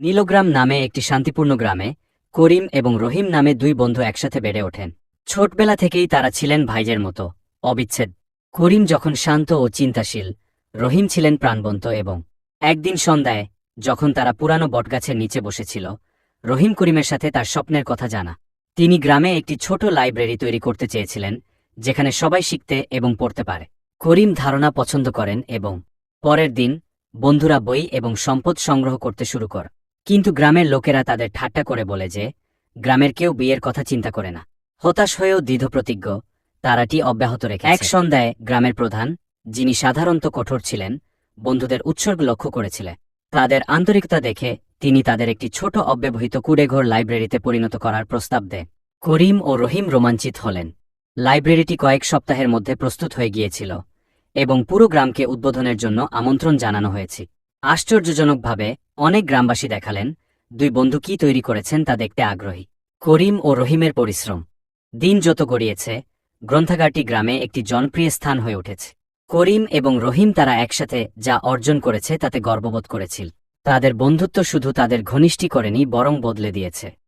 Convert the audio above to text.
নীলগ্রাম নামে একটি শান্তিপূর্ণ গ্রামে, করিম এবং রহিম নামে দুই বন্ধু একসাথে বেড়ে ওঠেন। ছোটবেলা থেকেই তারা ছিলেন ভাইজের মতো, অবিচ্ছেদ। করিম যখন শান্ত ও চিন্তাশীল, রহিম ছিলেন প্রাণবন্ত এবং একদিন সন্ধ্যায়, যখন তারা পুরানো বটগাছের নিচে বসেছিল, রহিম করিমের সাথে তার স্বপ্নের কথা জানা। তিনি গ্রামে একটি ছোট লাইব্রেরি তৈরি করতে চেয়েছিলেন, যেখানে সবাই শিখতে এবং পড়তে পারে। করিম ধারণা পছন্দ করেন এবং পরের দিন বন্ধুরা বই এবং সম্পদ সংগ্রহ করতে শুরু কর কিন্তু গ্রামের লোকেরা তাদের ঠাট্টা করে বলে যে, গ্রামের কেউ বিয়ের কথা চিন্তা করে না। হতাশ হয়েও দৃঢ়প্রতিজ্ঞ তারাটি অব্যাহত রেখে এক সন্ধ্যায় গ্রামের প্রধান, যিনি সাধারণত কঠোর ছিলেন, বন্ধুদের উৎসর্গ লক্ষ্য করেছিলেন তাদের আন্তরিকতা দেখে তিনি তাদের একটি ছোট অব্যবহৃত কুড়েঘর লাইব্রেরিতে পরিণত করার প্রস্তাব দেন। করিম ও রহিম রোমাঞ্চিত হলেন। লাইব্রেরিটি কয়েক সপ্তাহের মধ্যে প্রস্তুত হয়ে গিয়েছিল এবং পুরো গ্রামকে উদ্বোধনের জন্য আমন্ত্রণ জানানো হয়েছে। আশ্চর্যজনকভাবে অনেক গ্রামবাসী দেখালেন দুই বন্ধু কি তৈরি করেছেন তা দেখতে আগ্রহী। করিম ও রহিমের পরিশ্রম। দিন যত গড়িয়েছে, গ্রন্থাগারটি গ্রামে একটি জনপ্রিয় স্থান হয়ে উঠেছে। করিম এবং রহিম তারা একসাথে যা অর্জন করেছে তাতে গর্ববোধ করেছিল। তাদের বন্ধুত্ব শুধু তাদের ঘনিষ্ঠী করেনি, বরং বদলে দিয়েছে।